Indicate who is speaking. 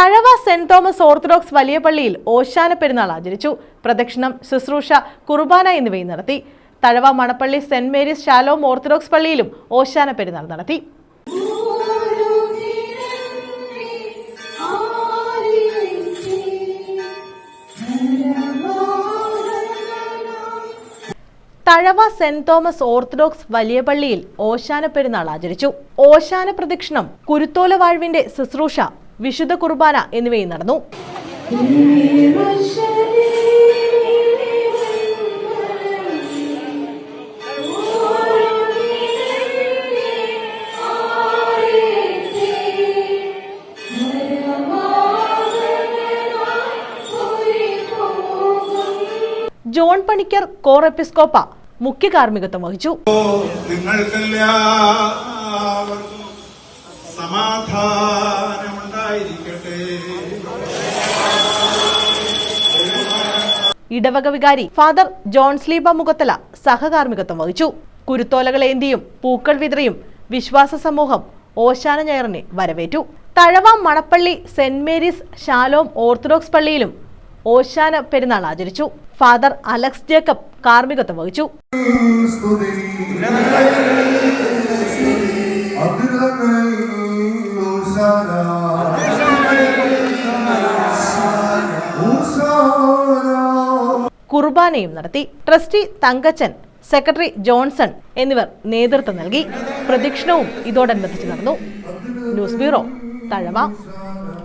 Speaker 1: Thazhava saint Thomas orthodox വലിയ പള്ളിയിൽ ഓശാന പെരുന്നാൾ ആചരിച്ചു. പ്രദക്ഷിണം ശുശ്രൂഷ കുർബാന എന്നിവയും നടത്തി. Thazhava Manappally saint Mary's Shalom Orthodox പള്ളിയിലും ഓശാന പെരുന്നാൾ നടത്തി. തഴവ സെന്റ് തോമസ് ഓർത്തഡോക്സ് വലിയ പള്ളിയിൽ ഓശാന പെരുന്നാൾ ആചരിച്ചു. ഓശാന പ്രദക്ഷിണം കുരുത്തോല വാഴ്വിന്റെ ശുശ്രൂഷ വിശുദ്ധ കുർബാന എന്നിവയും നടന്നു. ജോൺ പണിക്കർ കോർ എപ്പിസ്കോപ്പ മുഖ്യ കാർമ്മികത്വം വഹിച്ചു.
Speaker 2: നിങ്ങൾക്കെല്ലാവർക്കും
Speaker 1: ഇടവക വികാരി ഫാദർ ജോൺസ്ലീബ മുഖത്തല സഹകാർമ്മികത്വം വഹിച്ചു. കുരുത്തോലകളേന്തിയും പൂക്കൾ വിതറിയും വിശ്വാസ സമൂഹം ഓശാന ഞയറിനെ വരവേറ്റു. Thazhava Manappally saint Mary's Shalom Orthodox പള്ളിയിലും ഓശാന പെരുന്നാൾ ആചരിച്ചു. ഫാദർ അലക്സ് ജേക്കബ് കാർമ്മികത്വം വഹിച്ചു. കുർബാനയും നടത്തി. ട്രസ്റ്റി തങ്കച്ചൻ സെക്രട്ടറി ജോൺസൺ എന്നിവർ നേതൃത്വം നൽകി. പ്രദക്ഷിണവും ഇതോടനുബന്ധിച്ച് നടന്നു. News bureau Thazhava